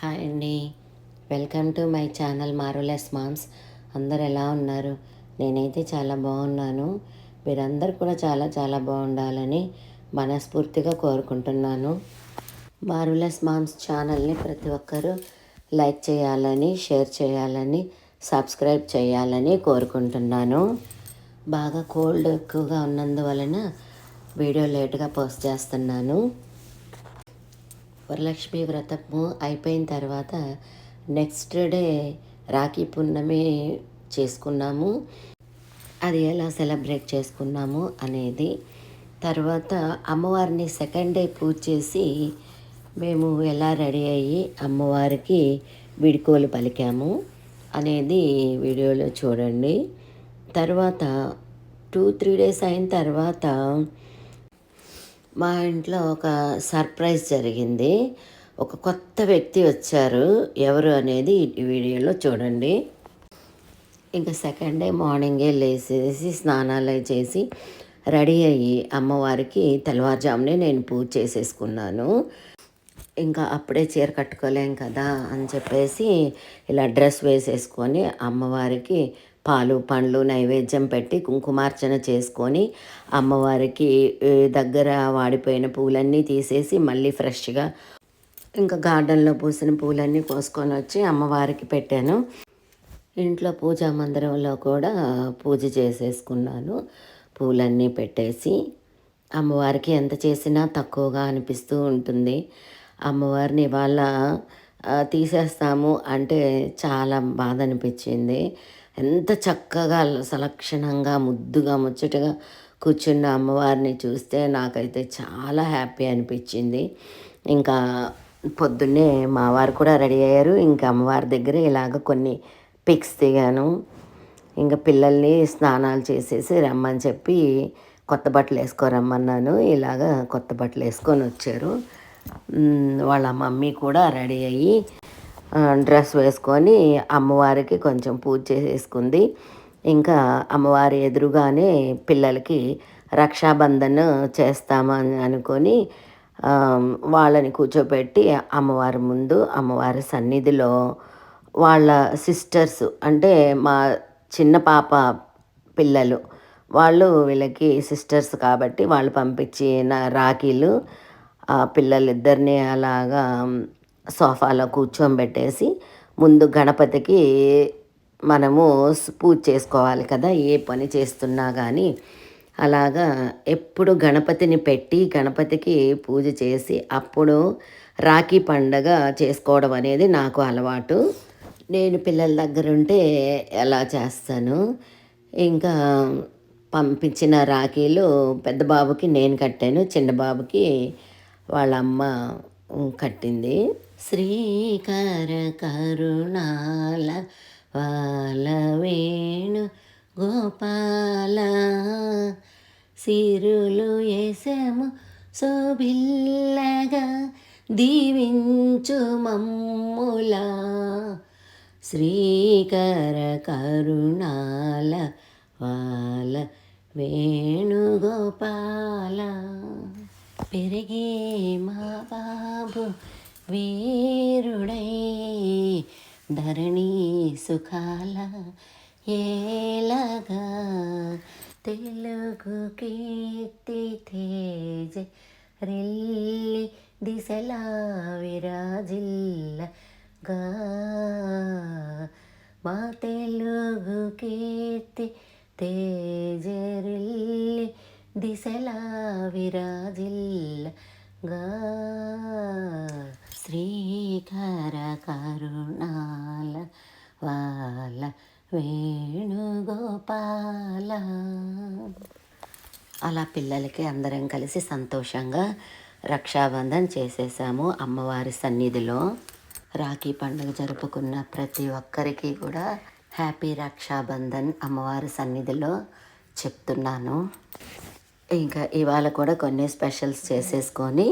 Hi అండి. Welcome to my channel మారులెస్ moms. అందరు ఎలా ఉన్నారు? నేనైతే చాలా బాగున్నాను. మీరందరూ కూడా చాలా చాలా బాగుండాలని మనస్ఫూర్తిగా కోరుకుంటున్నాను. మారులెస్ మామ్స్ ఛానల్ని ప్రతి ఒక్కరూ లైక్ చేయాలని షేర్ చేయాలని సబ్స్క్రైబ్ చేయాలని కోరుకుంటున్నాను. బాగా కోల్డ్ ఎక్కువగా ఉన్నందువలన వీడియో లేట్గా పోస్ట్ చేస్తున్నాను. వరలక్ష్మి వ్రతము అయిపోయిన తర్వాత నెక్స్ట్ డే రాఖీ పున్నమి చేసుకున్నాము. అది ఎలా సెలబ్రేట్ చేసుకున్నాము అనేది తర్వాత అమ్మవారిని సెకండ్ డే పూజ చేసి మేము ఎలా రెడీ అయ్యి అమ్మవారికి విడుకోలు పలికాము అనేది వీడియోలో చూడండి. తర్వాత టూ త్రీ డేస్ అయిన తర్వాత మా ఇంట్లో ఒక సర్ప్రైజ్ జరిగింది. ఒక కొత్త వ్యక్తి వచ్చారు. ఎవరు అనేది ఈ వీడియోలో చూడండి. ఇంకా సెకండ్ డే మార్నింగే లేచేసి స్నానాలు చేసి రెడీ అయ్యి అమ్మవారికి తెల్లవారుజామునే నేను పూజ చేసేసుకున్నాను. ఇంకా అప్పుడే చీర కట్టుకోలేం కదా అని చెప్పేసి ఇలా డ్రెస్ వేసేసుకొని అమ్మవారికి పాలు పండ్లు నైవేద్యం పెట్టి కుంకుమార్చన చేసుకొని అమ్మవారికి దగ్గర వాడిపోయిన పూలన్నీ తీసేసి మళ్ళీ ఫ్రెష్గా ఇంకా గార్డెన్లో పూసిన పూలన్నీ కోసుకొని వచ్చి అమ్మవారికి పెట్టాను. ఇంట్లో పూజా మందిరంలో కూడా పూజ చేసేసుకున్నాను. పూలన్నీ పెట్టేసి అమ్మవారికి ఎంత చేసినా తక్కువగా అనిపిస్తూ ఉంటుంది. అమ్మవారిని ఇవాళ తీసేస్తాము అంటే చాలా బాధ అనిపించింది. ఎంత చక్కగా సలక్షణంగా ముద్దుగా ముచ్చటగా కూర్చున్న అమ్మవారిని చూస్తే నాకైతే చాలా హ్యాపీ అనిపించింది. ఇంకా పొద్దున్నే మా వారు కూడా రెడీ అయ్యారు. ఇంకా అమ్మవారి దగ్గర ఇలాగ కొన్ని పిక్స్ దిగాను. ఇంకా పిల్లల్ని స్నానాలు చేసేసి రమ్మని చెప్పి కొత్త బట్టలు వేసుకోరమ్మన్నాను ఇలాగ కొత్త బట్టలు వేసుకొని వచ్చారు. వాళ్ళ మమ్మీ కూడా రెడీ అయ్యి డ్రెస్ వేసుకొని అమ్మవారికి కొంచెం పూజ చేసేసుకుంది. ఇంకా అమ్మవారి ఎదురుగానే పిల్లలకి రక్షాబంధన్ చేస్తామని అనుకొని వాళ్ళని కూర్చోబెట్టి అమ్మవారి ముందు అమ్మవారి సన్నిధిలో వాళ్ళ సిస్టర్స్ అంటే మా చిన్న పాప పిల్లలు వాళ్ళు వీళ్ళకి సిస్టర్స్ కాబట్టి వాళ్ళు పంపించిన రాఖీలు ఆ పిల్లలిద్దరిని అలాగా సోఫాలో కూర్చోబెట్టేసి ముందు గణపతికి మనము పూజ చేసుకోవాలి కదా ఏ పని చేస్తున్నా కానీ అలాగా ఎప్పుడు గణపతిని పెట్టి గణపతికి పూజ చేసి అప్పుడు రాఖీ పండగ చేసుకోవడం అనేది నాకు అలవాటు. నేను పిల్లల దగ్గర ఉంటే ఎలా చేస్తాను? ఇంకా పంపించిన రాఖీలు పెద్ద బాబుకి నేను కట్టాను చిన్న బాబుకి వాళ్ళ అమ్మ కట్టింది. శ్రీకర కరుణాల వాల వేణు గోపాల సిరులు ఎసము శోభిల్లగా దీవించు మమ్ములా శ్రీకర కరుణాల వాల వేణుగోపాల పెరిగే మా బాబు వీరుడై ధరణి సుఖాల ఏలగా తెలుగు కీర్తి తేజ రెల్లి దిశలా విరాజిల్లగా మా తెలుగు కీర్తి తేజరిల్లి దిశలా విరాజిల్లగా శ్రీకర కరుణాల వాల వేణుగోపాల. అలా పిల్లలకి అందరం కలిసి సంతోషంగా రక్షాబంధన్ చేసేసాము అమ్మవారి సన్నిధిలో. రాఖీ పండుగ జరుపుకున్న ప్రతి ఒక్కరికి కూడా హ్యాపీ రక్షాబంధన్ అమ్మవారి సన్నిధిలో చెప్తున్నాను. ఇంకా ఇవాళ కూడా కొన్ని స్పెషల్స్ చేసేసుకొని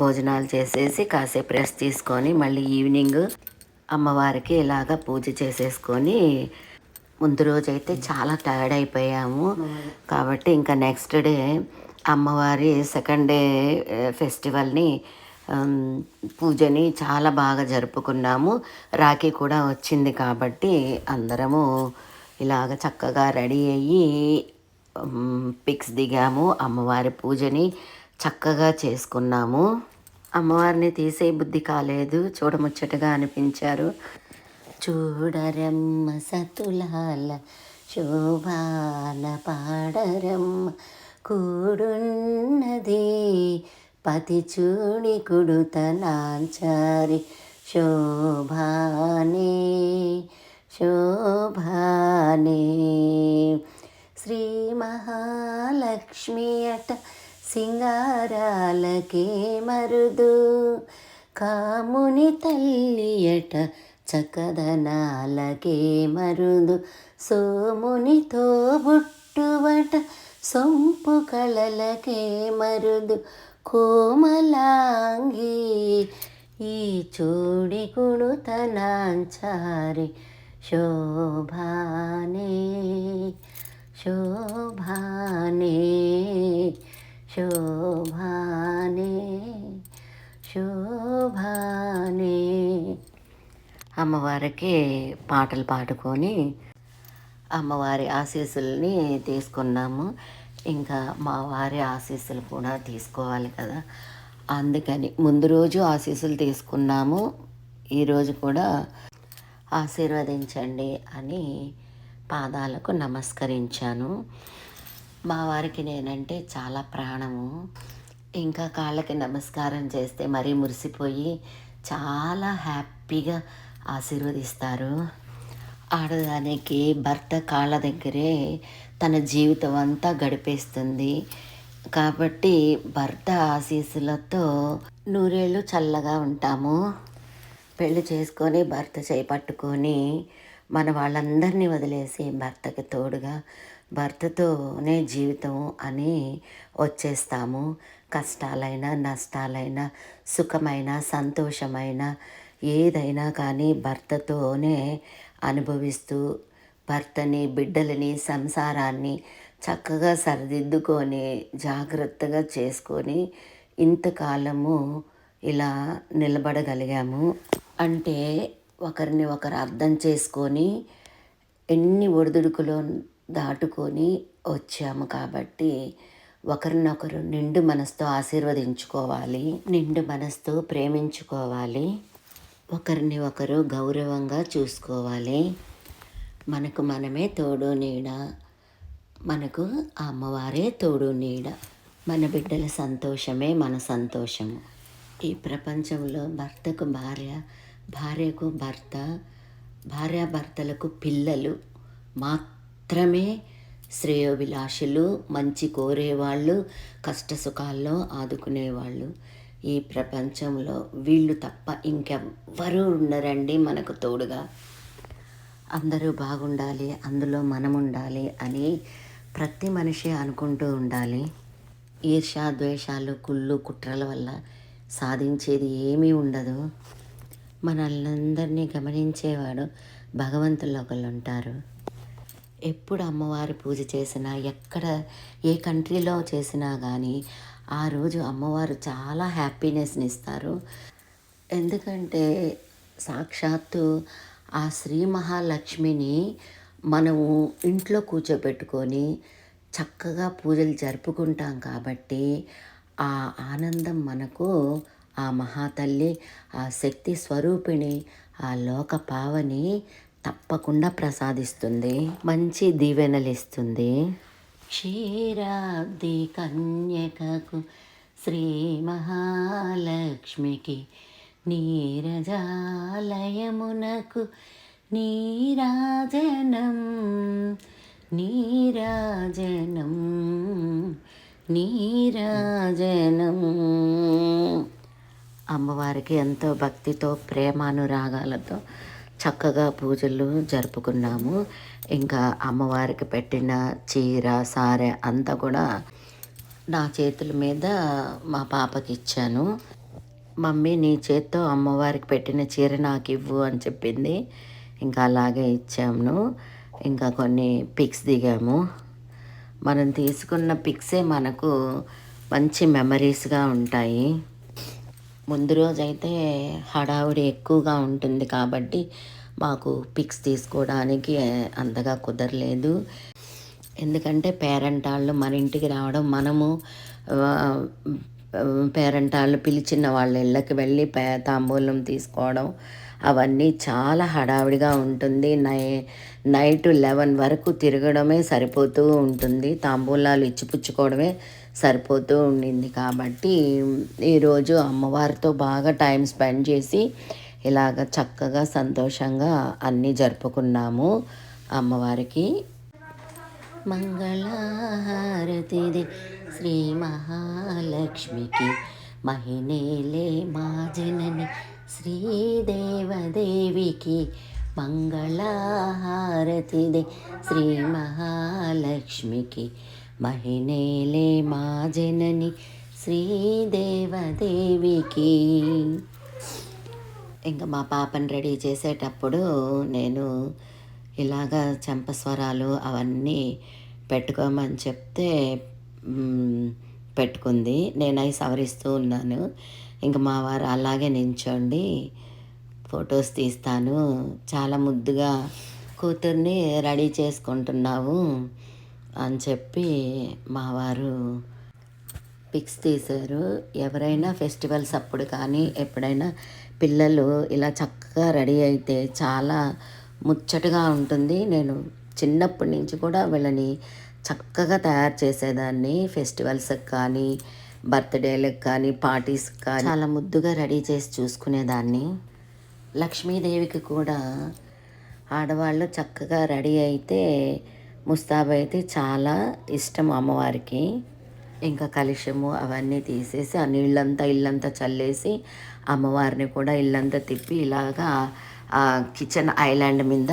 భోజనాలు చేసేసి కాసేపు రెస్ట్ తీసుకొని మళ్ళీ ఈవినింగ్ అమ్మవారికి ఇలాగ పూజ చేసేసుకొని ముందు రోజు అయితే చాలా టైర్డ్ అయిపోయాము. కాబట్టి ఇంకా నెక్స్ట్ డే అమ్మవారి సెకండ్ డే ఫెస్టివల్ని పూజని చాలా బాగా జరుపుకున్నాము. రాఖీ కూడా వచ్చింది కాబట్టి అందరము ఇలాగ చక్కగా రెడీ అయ్యి పిక్స్ దిగాము. అమ్మవారి పూజని చక్కగా చేసుకున్నాము. అమ్మవారిని తీసే బుద్ధి కాలేదు. చూడముచ్చటగా అనిపించారు. చూడరమ్మ సతులాల శోభాల పాడరమ్మ కూడున్నది. పతి చూడి కుడుతనాంచారి శోభానే శోభానే. శ్రీ మహాలక్ష్మి అట సింగారాలకే మరుదు కాముని తల్లి అట చక్కదనాలకే మరుదు సోమునితో బుట్టువట సొంపు కళలకే మరుదు కోమలాంగి ఈ చూడి కుడుతనాంచారి శోభానే శోభానే శోభానే శోభానే. అమ్మవారికి పాటలు పాడుకొని అమ్మవారి ఆశీస్సుల్ని తీసుకున్నాము. ఇంకా మా వారి ఆశీస్సులు కూడా తీసుకోవాలి కదా. అందుకని ముందు రోజు ఆశీస్సులు తీసుకున్నాము. ఈరోజు కూడా ఆశీర్వదించండి అని పాదాలకు నమస్కరించాను. మా వారికి నేనంటే చాలా ప్రాణము. ఇంకా కాళ్ళకి నమస్కారం చేస్తే మరీ మురిసిపోయి చాలా హ్యాపీగా ఆశీర్వదిస్తారు. ఆడదానికి భర్త కాళ్ళ దగ్గరే తన జీవితం అంతా గడిపేస్తుంది. కాబట్టి భర్త ఆశీస్సులతో నూరేళ్ళు చల్లగా ఉంటాము. పెళ్ళి చేసుకొని భర్త చేపట్టుకొని మన వాళ్ళందరినీ వదిలేసి భర్తకి తోడుగా భర్తతోనే జీవితం అని వచ్చేస్తాము. కష్టాలైనా నష్టాలైనా సుఖమైన సంతోషమైన ఏదైనా కానీ భర్తతోనే అనుభవిస్తూ భర్తని బిడ్డలని సంసారాన్ని చక్కగా సరిదిద్దుకొని జాగ్రత్తగా చేసుకొని ఇంతకాలము ఇలా నిలబడగలిగాము. అంటే ఒకరిని ఒకరు అర్థం చేసుకొని ఎన్ని ఒడిదుడుకులు దాటుకొని వచ్చాము కాబట్టి ఒకరినొకరు నిండు మనసుతో ఆశీర్వదించుకోవాలి నిండు మనసుతో ప్రేమించుకోవాలి ఒకరిని ఒకరు గౌరవంగా చూసుకోవాలి. మనకు మనమే తోడు నీడ మనకు ఆ అమ్మవారే తోడు నీడ. మన బిడ్డల సంతోషమే మన సంతోషము. ఈ ప్రపంచంలో భర్తకు భార్య భార్యకు భర్త భార్యాభర్తలకు పిల్లలు మాత్రమే శ్రేయోభిలాషులు మంచి కోరేవాళ్ళు కష్ట సుఖాల్లో ఆదుకునేవాళ్ళు. ఈ ప్రపంచంలో వీళ్ళు తప్ప ఇంకెవ్వరూ ఉండరండి మనకు తోడుగా. అందరూ బాగుండాలి అందులో మనం ఉండాలి అని ప్రతి మనిషి అనుకుంటూ ఉండాలి. ఈర్ష ద్వేషాలు కుళ్ళు కుట్రల వల్ల సాధించేది ఏమీ ఉండదు. మనల్నందరినీ గమనించేవాడు భగవంతుల్లో ఒకళ్ళు ఉంటారు ఎప్పుడు అమ్మవారి పూజ చేసినా ఎక్కడ ఏ కంట్రీలో చేసినా కానీ ఆ రోజు అమ్మవారు చాలా హ్యాపీనెస్ని ఇస్తారు. ఎందుకంటే సాక్షాత్తు ఆ శ్రీ మహాలక్ష్మిని మనము ఇంట్లో కూర్చోబెట్టుకొని చక్కగా పూజలు జరుపుకుంటాం కాబట్టి ఆ ఆనందం మనకు ఆ మహాతల్లి ఆ శక్తి స్వరూపిణి ఆ లోక పావని తప్పకుండా ప్రసాదిస్తుంది. మంచి దీవెనలిస్తుంది. క్షీరాబ్ది కన్యకకు శ్రీ మహాలక్ష్మికి నీరజాలయమునకు నీరాజనం నీరాజనం నీరాజనం. అమ్మవారికి ఎంతో భక్తితో ప్రేమానురాగాలతో చక్కగా పూజలు జరుపుకున్నాము. ఇంకా అమ్మవారికి పెట్టిన చీర సారె అంతా కూడా నా చేతుల మీద మా పాపకి ఇచ్చాను. మమ్మీ నీ చేత్తో అమ్మవారికి పెట్టిన చీర నాకు ఇవ్వు అని చెప్పింది. ఇంకా అలాగే ఇచ్చాము. ఇంకా కొన్ని పిక్స్ దిగాము. మనం తీసుకున్న పిక్సే మనకు మంచి మెమరీస్గా ఉంటాయి. ముందు రోజైతే హడావుడి ఎక్కువగా ఉంటుంది కాబట్టి మాకు పిక్స్ తీసుకోవడానికి అంతగా కుదరలేదు. ఎందుకంటే పేరెంట్ వాళ్ళు మన ఇంటికి రావడం మనము పేరెంట్ వాళ్ళు పిలిచిన వాళ్ళ ఇళ్ళకి వెళ్ళి పే తాంబూలం తీసుకోవడం అవన్నీ చాలా హడావిడిగా ఉంటుంది. నై నైట్ లెవెన్ వరకు తిరగడమే సరిపోతూ ఉంటుంది. తాంబూలాలు ఇచ్చిపుచ్చుకోవడమే సరిపోతూ ఉండింది కాబట్టి ఈరోజు అమ్మవారితో బాగా టైం స్పెండ్ చేసి ఇలాగ చక్కగా సంతోషంగా అన్నీ జరుపుకున్నాము అమ్మవారికి. మంగళహారతిది శ్రీ మహాలక్ష్మికి మహినేలే మా జనని శ్రీదేవదేవికి మంగళహారతిది శ్రీ మహాలక్ష్మికి మహినేలే మా జనని శ్రీదేవదేవికి ఇంకా మా పాపని రెడీ చేసేటప్పుడు నేను ఇలాగ చెంపస్వరాలు అవన్నీ పెట్టుకోమని చెప్తే పెట్టుకుంది. నేను అవి సవరిస్తూ ఉన్నాను. ఇంక మా వారు అలాగే నించోండి ఫొటోస్ తీస్తాను. చాలా ముద్దుగా కూతుర్ని రెడీ చేసుకుంటున్నావు. అని చెప్పి మా వారు పిక్స్ తీశారు. ఎవరైనా ఫెస్టివల్స్ అప్పుడు కానీ ఎప్పుడైనా పిల్లలు ఇలా చక్కగా రెడీ అయితే చాలా ముచ్చటగా ఉంటుంది. నేను చిన్నప్పటి నుంచి కూడా వీళ్ళని చక్కగా తయారు చేసేదాన్ని. ఫెస్టివల్స్కి కానీ బర్త్డేలకు కానీ పార్టీస్కి కానీ చాలా ముద్దుగా రెడీ చేసి చూసుకునేదాన్ని. లక్ష్మీదేవికి కూడా ఆడవాళ్ళు చక్కగా రెడీ అయితే ముస్తాబు అయితే చాలా ఇష్టం అమ్మవారికి. ఇంకా కలుషము అవన్నీ తీసేసి ఆ నీళ్ళంతా ఇల్లంతా చల్లేసి అమ్మవారిని కూడా ఇల్లంతా తిప్పి ఇలాగా కిచెన్ ఐలాండ్ మీద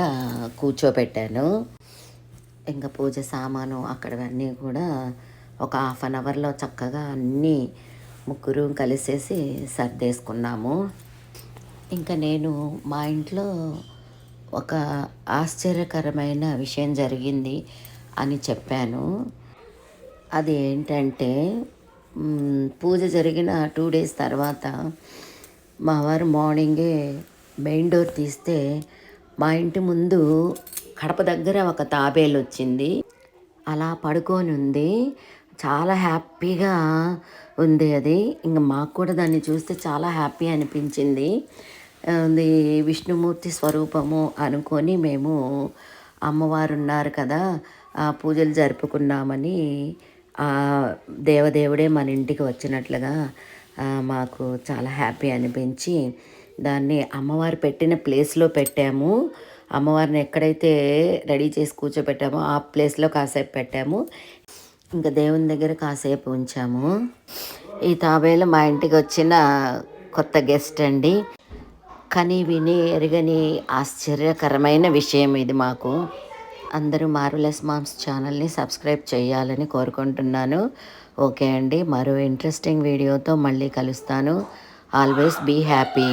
కూర్చోబెట్టాను ఇంకా పూజ సామాను అక్కడవన్నీ కూడా ఒక హాఫ్ అన్ అవర్లో చక్కగా అన్నీ ముగ్గురు కలిసేసి సర్దేసుకున్నాము. ఇంకా నేను మా ఇంట్లో ఒక ఆశ్చర్యకరమైన విషయం జరిగింది అని చెప్పాను. అది ఏంటంటే పూజ జరిగిన టూ డేస్ తర్వాత మా వారు మార్నింగే మెయిన్ డోర్ తీస్తే మా ఇంటి ముందు కడప దగ్గర ఒక తాబేలు వచ్చింది. అలా పడుకొని ఉంది. చాలా హ్యాపీగా ఉంది అది. ఇంకా మాకు కూడా దాన్ని చూస్తే చాలా హ్యాపీ అనిపించింది. ఇది విష్ణుమూర్తి స్వరూపము అనుకొని మేము అమ్మవారు ఉన్నారు కదా పూజలు జరుపుకున్నామని దేవదేవుడే మన ఇంటికి వచ్చినట్లుగా మాకు చాలా హ్యాపీ అనిపించి దాన్ని అమ్మవారు పెట్టిన ప్లేస్లో పెట్టాము. అమ్మవారిని ఎక్కడైతే రెడీ చేసి కూర్చోబెట్టామో ఆ ప్లేస్లో కాసేపు పెట్టాము. ఇంకా దేవుని దగ్గర కాసేపు ఉంచాము. ఈ తాబేలు మా ఇంటికి వచ్చిన కొత్త గెస్ట్ అండి. కానీ విని ఎరగని ఆశ్చర్యకరమైన విషయం ఇది మాకు. అందరూ మారులెస్ మామ్స్ ఛానల్ని సబ్స్క్రైబ్ చేయాలని కోరుకుంటున్నాను. ఓకే అండి మరో ఇంట్రెస్టింగ్ వీడియోతో మళ్ళీ కలుస్తాను. Always be happy